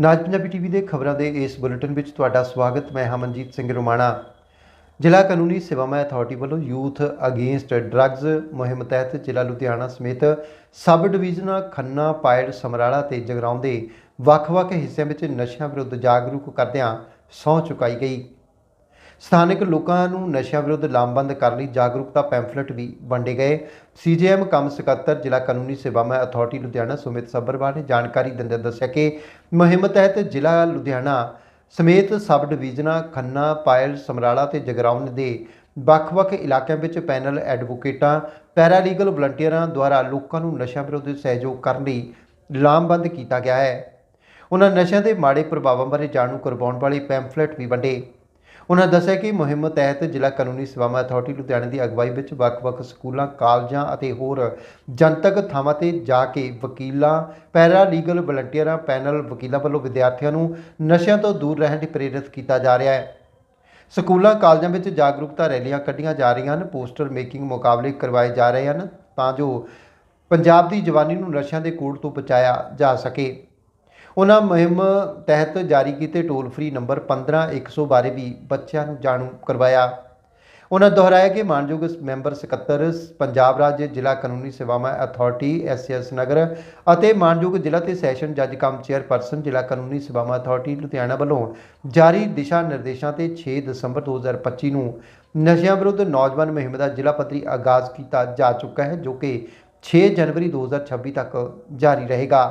ਨਾਜ Punjabi TV ਦੇ ਖਬਰਾਂ ਦੇ ਇਸ ਬੁਲੇਟਿਨ ਵਿੱਚ ਤੁਹਾਡਾ ਸਵਾਗਤ, ਮੈਂ ਹਮਨਜੀਤ ਸਿੰਘ ਰੋਮਾਣਾ। ਜ਼ਿਲ੍ਹਾ ਕਾਨੂੰਨੀ ਸੇਵਾਵਾਂ ਅਥਾਰਟੀ ਵੱਲੋਂ ਯੂਥ ਅਗੇਂਸਟ ਡਰੱਗਸ ਮੁਹਿੰਮ ਤਹਿਤ ਜ਼ਿਲ੍ਹਾ ਲੁਧਿਆਣਾ ਸਮੇਤ ਸਬ ਡਿਵੀਜ਼ਨਾਂ ਖੰਨਾ, ਪਾਇਲ, ਸਮਰਾਲਾ ਤੇ ਜਗਰਾਉਂ ਦੇ ਵੱਖ-ਵੱਖ ਹਿੱਸਿਆਂ ਵਿੱਚ ਨਸ਼ਿਆਂ ਵਿਰੁੱਧ ਜਾਗਰੂਕ ਕਰਦਿਆਂ ਸਹੁੰ ਚੁਕਾਈ ਗਈ। ਸਥਾਨਕ ਲੋਕਾਂ ਨੂੰ ਨਸ਼ਿਆਂ ਵਿਰੁੱਧ ਲਾਮਬੰਦ ਕਰਨ ਲਈ ਜਾਗਰੂਕਤਾ ਪੈਂਫਲੇਟ ਵੀ ਵੰਡੇ ਗਏ। ਸੀਜੀਐਮ ਕੰਮ ਸਕੱਤਰ, ਜ਼ਿਲ੍ਹਾ ਕਾਨੂੰਨੀ ਸੇਵਾਵਾਂ ਅਥਾਰਟੀ ਲੁਧਿਆਣਾ ਸੁਮਿਤ ਸੱਭਰਵਾਲ ਨੇ ਜਾਣਕਾਰੀ ਦਿੰਦੇ ਦੱਸਿਆ ਕਿ ਮੁਹਿੰਮ ਤਹਿਤ ਜ਼ਿਲ੍ਹਾ ਲੁਧਿਆਣਾ ਸਮੇਤ ਸਬ ਡਿਵੀਜ਼ਨਾਂ ਖੰਨਾ, ਪਾਇਲ, ਸਮਰਾਲਾ ਤੇ ਜਗਰਾਉਂ ਦੇ ਵੱਖ-ਵੱਖ ਇਲਾਕਿਆਂ ਵਿੱਚ ਪੈਨਲ ਐਡਵੋਕੇਟਾਂ, ਪੈਰਾਲੀਗਲ ਵਲੰਟੀਅਰਾਂ ਦੁਆਰਾ ਲੋਕਾਂ ਨੂੰ ਨਸ਼ਿਆਂ ਵਿਰੁੱਧ ਸਹਿਯੋਗ ਕਰਨ ਲਈ ਲਾਮਬੰਦ ਕੀਤਾ ਗਿਆ ਹੈ। ਉਹਨਾਂ ਨਸ਼ਿਆਂ ਦੇ ਮਾੜੇ ਪ੍ਰਭਾਵਾਂ ਬਾਰੇ ਜਾਣੂ ਕਰਵਾਉਣ ਵਾਲੇ ਪੈਂਫਲੇਟ ਵੀ ਵੰਡੇ। ਉਹਨਾਂ ਦੱਸਿਆ ਕਿ ਮੁਹਿੰਮ ਤਹਿਤ ਜ਼ਿਲ੍ਹਾ ਕਾਨੂੰਨੀ ਸੇਵਾਵਾਂ ਅਥਾਰਟੀ ਲੁਧਿਆਣਾ ਦੀ ਅਗਵਾਈ ਵਿੱਚ ਵੱਖ-ਵੱਖ ਸਕੂਲਾਂ, ਕਾਲਜਾਂ ਅਤੇ ਹੋਰ ਜਨਤਕ ਥਾਵਾਂ ਤੇ ਜਾ ਕੇ ਵਕੀਲਾਂ ਪੈਰਾ ਲੀਗਲ ਵਲੰਟੀਅਰਾਂ, ਪੈਨਲ ਵਕੀਲਾਂ ਵੱਲੋਂ ਵਿਦਿਆਰਥੀਆਂ ਨੂੰ ਨਸ਼ਿਆਂ ਤੋਂ ਦੂਰ ਰਹਿਣ ਲਈ ਪ੍ਰੇਰਿਤ ਕੀਤਾ ਜਾ ਰਿਹਾ ਹੈ। ਸਕੂਲਾਂ, ਕਾਲਜਾਂ ਵਿੱਚ ਜਾਗਰੂਕਤਾ ਰੈਲੀਆਂ ਕੱਢੀਆਂ ਜਾ ਰਹੀਆਂ ਹਨ। ਪੋਸਟਰ ਮੇਕਿੰਗ ਮੁਕਾਬਲੇ ਕਰਵਾਏ ਜਾ ਰਹੇ ਹਨ ਤਾਂ ਜੋ ਪੰਜਾਬ ਦੀ ਜਵਾਨੀ ਨੂੰ ਨਸ਼ਿਆਂ ਦੇ ਕੋੜ ਤੋਂ ਬਚਾਇਆ ਜਾ ਸਕੇ। ਉਹਨਾਂ ਮੁਹਿੰਮ ਤਹਿਤ ਜਾਰੀ ਕੀਤੇ ਟੋਲ ਫ੍ਰੀ ਨੰਬਰ 15100 ਬਾਰੇ ਵੀ ਬੱਚਿਆਂ ਨੂੰ ਜਾਣੂ ਕਰਵਾਇਆ। ਉਹਨਾਂ ਦੁਹਰਾਇਆ ਕਿ ਮਾਨਯੋਗ ਮੈਂਬਰ ਸਕੱਤਰ, ਪੰਜਾਬ ਰਾਜ ਜ਼ਿਲ੍ਹਾ ਕਾਨੂੰਨੀ ਸੇਵਾਵਾਂ ਅਥਾਰਟੀ ਐਸਐਸ ਨਗਰ ਅਤੇ ਮਾਨਯੋਗ ਜ਼ਿਲ੍ਹਾ ਤੇ ਸੈਸ਼ਨ ਜੱਜ ਕਮ ਚੇਅਰਪਰਸਨ ਜ਼ਿਲ੍ਹਾ ਕਾਨੂੰਨੀ ਸੇਵਾਵਾਂ ਅਥਾਰਟੀ ਲੁਧਿਆਣਾ ਵੱਲੋਂ ਜਾਰੀ ਦਿਸ਼ਾ ਨਿਰਦੇਸ਼ਾਂ ਤੇ 6 ਦਸੰਬਰ 2025 ਨੂੰ ਨਸ਼ਿਆਂ ਵਿਰੁੱਧ ਨੌਜਵਾਨ ਮੁਹਿੰਮ ਦਾ ਜ਼ਿਲ੍ਹਾ ਪੱਧਰੀ ਆਗਾਜ਼ ਕੀਤਾ ਜਾ ਚੁੱਕਾ ਹੈ, ਜੋ ਕਿ 6 ਜਨਵਰੀ 2026 ਤੱਕ ਜਾਰੀ ਰਹੇਗਾ।